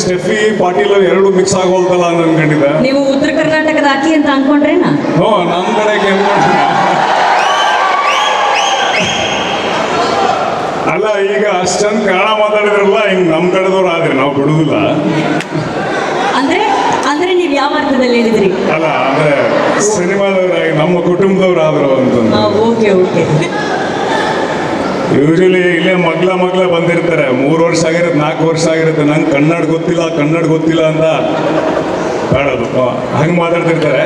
Steffi Patil ಎರಡು mix ಆಗೋಲ್ತಲ್ಲ ಅಂತ ಅನ್ಕೊಂಡಿದ್ದೆ. ನೀವು ಉತ್ತರ ಕರ್ನಾಟಕದ ಅಕ್ಕಿ ಅಂತ ಅನ್ಕೊಂಡ್ರೇನಾ? ಹ್ಞೂ ನಮ್ಮ ಕಡೆಗೆ ಅಲ್ಲ ಈಗ ಅಷ್ಟೊಂದು ಕನ್ನಡ ಮಾತಾಡಿದ್ರಲ್ಲ ಹಿಂಗ್ ನಮ್ಮ ಕಡೆದವ್ರು ಆದ್ರೆ ನಾವು ಬಿಡುದಿಲ್ಲ. ಅಂದ್ರೆ ಅಂದ್ರೆ ನೀವು ಯಾವ ಅರ್ಥದಲ್ಲಿ ಹೇಳಿದ್ರಿ? ಅಲ್ಲ ಅಂದ್ರೆ ಸಿನಿಮಾದವ್ರಾಗಿ ನಮ್ಮ ಕುಟುಂಬದವ್ರು ಆದ್ರು ಅಂತ ಓಕೆ ಓಕೆ. ಯೂಶಲಿ ಇಲ್ಲೇ ಮಗ್ಲ ಮಗ್ಲ ಬಂದಿರ್ತಾರೆ. ಮೂರು ವರ್ಷ ಆಗಿರುತ್ತೆ, ನಾಲ್ಕು ವರ್ಷ ಆಗಿರುತ್ತೆ. ನಂಗೆ ಕನ್ನಡ ಗೊತ್ತಿಲ್ಲ ಕನ್ನಡ ಗೊತ್ತಿಲ್ಲ ಅಂತ. ಬೇಡದು ಹಂಗೆ ಮಾತಾಡ್ತಿರ್ತಾರೆ.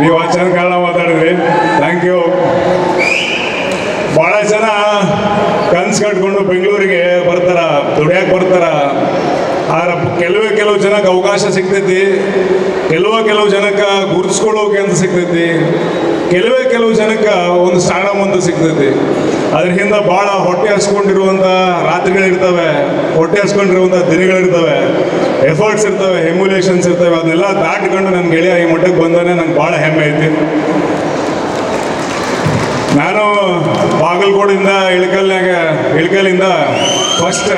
ನೀವು ಆ ಚೆಂದ ಕನ್ನಡ ಮಾತಾಡಿದ್ರಿ. ಥ್ಯಾಂಕ್ ಯು ಭಾಳ ಜನ ಕನ್ಸು ಕಟ್ಕೊಂಡು ಬೆಂಗಳೂರಿಗೆ ಬರ್ತಾರ ದುಡಿಯಕ್ಕೆ ಬರ್ತಾರ. ಆದ್ರೆ ಕೆಲವೇ ಕೆಲವು ಜನಕ್ಕೆ ಅವಕಾಶ ಸಿಗ್ತೈತಿ. ಕೆಲವ ಕೆಲವು ಜನಕ್ಕೆ ಗುರುತಿಸ್ಕೊಳ್ಳೋಕೆ ಅಂತ ಸಿಗ್ತೈತಿ. ಕೆಲವೇ ಕೆಲವು ಜನಕ್ಕೆ ಒಂದು ಸ್ಥಾನ ಅಂತ ಸಿಗ್ತೈತಿ. ಅದ್ರ ಹಿಂದೆ ಭಾಳ ಹೊಟ್ಟೆ ಹಸ್ಕೊಂಡಿರುವಂಥ ರಾತ್ರಿಗಳಿರ್ತವೆ, ಹೊಟ್ಟೆ ಹಸ್ಕೊಂಡಿರುವಂಥ ದಿನಗಳಿರ್ತವೆ ಎಫರ್ಟ್ಸ್ ಇರ್ತವೆ ಹೆಮ್ಯುಲೇಷನ್ಸ್ ಇರ್ತವೆ, ಅದನ್ನೆಲ್ಲ ದಾಟ್ಕೊಂಡು ನನ್ನ ಗೆಳೆಯ ಈ ಮಟ್ಟಕ್ಕೆ ಬಂದಾನೆ ನಂಗೆ ಭಾಳ ಹೆಮ್ಮೆ ಐತಿ. ನಾನು ಬಾಗಲಕೋಡಿಂದ ಇಳಕಲ್ನಾಗ ಇಳಕಲ್ಲಿಂದ ಫಸ್ಟ್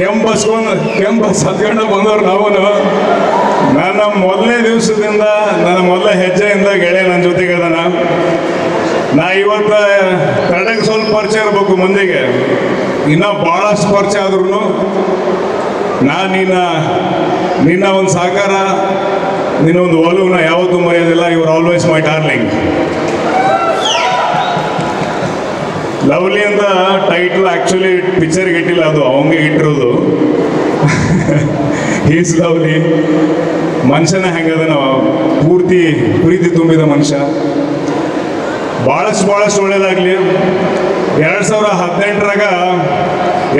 ಕೆಂಪು ಬಸ್ಕೊಂಡು ಕೆಂಪು ಬಸ್ ಹತ್ಕೊಂಡು ಬಂದವ್ರು ನಾವು ನನ್ನ ಮೊದಲನೇ ದಿವಸದಿಂದ, ನನ್ನ ಮೊದಲ ಹೆಜ್ಜೆಯಿಂದ ಗೆಳೆಯ ನನ್ನ ಜೊತೆಗೆ ಅದನ್ನ ನಾ ಇವತ್ತು ಕಡೆಗೆ ಸ್ವಲ್ಪ ಪರಿಚಯ ಇರಬೇಕು ಮಂದಿಗೆ. ಇನ್ನೂ ಭಾಳಷ್ಟು ಪರಿಚಯ ಆದ್ರೂ ನಾ ನಿನ್ನ ನಿನ್ನ ಒಂದು ಸಹಕಾರ, ನಿನ್ನ ಒಂದು ನಾ ಯಾವತ್ತೂ ಮರೆಯೋದಿಲ್ಲ. ಇವ್ರು ಆಲ್ವೇಸ್ ಮೈ ಡಾರ್ಲಿಂಗ್ ಲವ್ಲಿ ಅಂತ ಟೈಟಲ್ ಆ್ಯಕ್ಚುಲಿ ಪಿಕ್ಚರ್ಗೆ ಇಟ್ಟಿಲ್ಲ, ಅದು ಅವಂಗೆ ಇಟ್ಟಿರೋದು. ಈಸ್ ಲವ್ಲಿ ಮನುಷ್ಯನ ಹೆಂಗದ ನಾವು? ಪೂರ್ತಿ ಪ್ರೀತಿ ತುಂಬಿದ ಮನುಷ್ಯ. ಭಾಳಷ್ಟು ಭಾಳಷ್ಟು ಒಳ್ಳೇದಾಗಲಿ. ಎರಡು ಸಾವಿರ ಹದಿನೆಂಟರಾಗ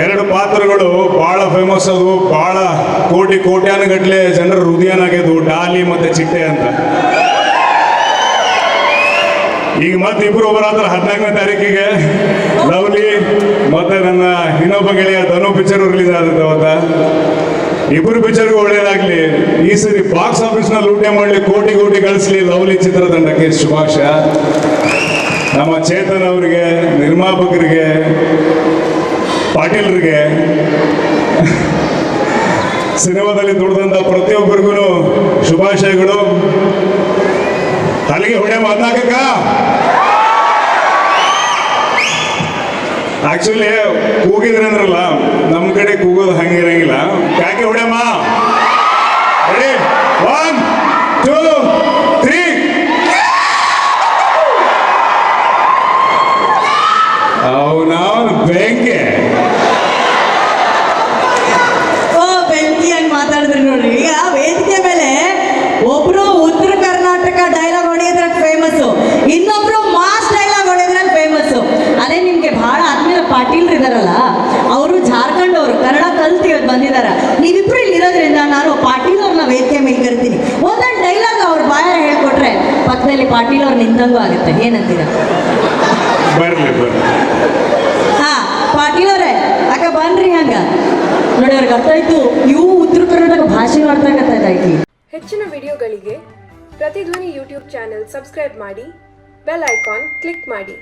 ಎರಡು ಪಾತ್ರಗಳು ಭಾಳ ಫೇಮಸ್ ಅದು ಭಾಳ ಕೋಟಿ, ಕೋಟ್ಯಾನುಗಟ್ಲೆ ಜನರ ಹೃದಯನಾಗ್ಯದು, ಡಾಲಿ ಮತ್ತು ಚಿಟ್ಟೆ ಅಂತ. ಈಗ ಮತ್ತೆ ಒಬ್ಬರಾದ್ರೆ ಬರಾತ್ರ ಹದಿನಾಲ್ಕನೇ ತಾರೀಕಿಗೆ ಲವ್ಲಿ, ಮತ್ತೆ ನನ್ನ ಇನ್ನೊಬ್ಬ ಗೆಳೆಯ ಧನು ಪಿಕ್ಚರ್ ರಿಲೀಸ್ ಆಗುತ್ತೆ ಅವತ್ತ. ಇಬ್ಬರು ಪಿಕ್ಚರ್ಗೂ ಒಳ್ಳೇದಾಗ್ಲಿ. ಈ ಸರಿ ಬಾಕ್ಸ್ ಆಫೀಸ್ನ ಲೂಟೆ ಮಾಡಲಿ, ಕೋಟಿ ಕೋಟಿ ಕಳಿಸ್ಲಿ ಲವ್ಲಿ ಚಿತ್ರತಂಡಕ್ಕೆ ಶುಭಾಶಯ. ನಮ್ಮ ಚೇತನ್ ಅವರಿಗೆ, ನಿರ್ಮಾಪಕರಿಗೆ, ಪಾಟೀಲ್ರಿಗೆ, ಸಿನಿಮಾದಲ್ಲಿ ದುಡಿದಂಥ ಪ್ರತಿಯೊಬ್ಬರಿಗೂ ಶುಭಾಶಯಗಳು. ಅಲ್ಲಿಗೆ ಹೊಡೆ ಮಾತಾಕಕ್ಕ. ಆಕ್ಚುಲಿ ಕೂಗಿದ್ರೆ ಅಂದ್ರಲ್ಲ ನಮ್ಮ ಕಡೆ ಕೂಗೋದು ಹಂಗಿರಂಗಿಲ್ಲ ಯಾಕೆ ಹೊಡೆಯಮ್ಮ. ಒನ್ ಟೂ ತ್ರೀ ಅವನವನು ಬೆಂಕಿ ಓ ಬೆಂಕಿಯಾಗಿ ಮಾತಾಡಿದ್ರಿ ನೋಡ್ರಿ ಈಗ ವೇದಿಕೆ ಮೇಲೆ ಒಬ್ರು ಉತ್ತರ ಕರ್ನಾಟಕ ಡೈಲಾಗ್ ಹೊಡೆಯೋದ್ರಾಗ ಫೇಮಸ್ ಇನ್ನೊಬ್ರು ಮಾಸ್ ಡೈಲಾಗ್ ಹೊಡೆಯೋದ್ರಾಗ ಫೇಮಸ್ ಅದೇ ನಿಮ್ಗೆ ಬಹಳ ಆತ್ಮೀಯ ಪಾಟೀಲ್ ಇದಾರಲ್ಲ ಅವರು ಜಾರ್ಖಂಡ್ ಅವರು ಕನ್ನಡ ಕಲ್ತು ಇವತ್ತು ಬಂದಿದಾರ. ನೀವಿಬ್ರು ಇಲ್ಲಿ ಇರೋದ್ರಿಂದ ನಾನು ಪಾಟೀಲ್ ಅವ್ರನ್ನ ವೇದಿಕೆ ಮೇಲೆ ಕರಿತೀನಿ. ಒಂದೊಂದು ಡೈಲಾಗ್ ಅವ್ರ ಬಾಯ ಹೇಳ್ಕೊಟ್ರೆ ಪಕ್ಕದಲ್ಲಿ ಪಾಟೀಲ್ ಅವ್ರು ನಿಂತಂಗೂ ಆಗುತ್ತೆ. ಏನಂತೀರ? ಹಾ ಪಾಟೀಲ್ ಅವರೇ ಅಕ್ಕ ಬನ್ರಿ ಹಂಗ. ನೋಡಿ ಅವ್ರಿಗೆ ಅರ್ಥ ಆಯ್ತು. ಇವು ಉತ್ತರ ಕರ್ನಾಟಕ ಭಾಷೆ ಐತಿ ಹೆಚ್ಚಿನ ವಿಡಿಯೋಗಳಿಗೆ ಪ್ರತಿಧ್ವನಿ ಯೂಟ್ಯೂಬ್ ಚಾನೆಲ್ ಸಬ್ಸ್ಕ್ರೈಬ್ ಮಾಡಿ ಬೆಲ್ ಐಕಾನ್ ಕ್ಲಿಕ್ ಮಾಡಿ.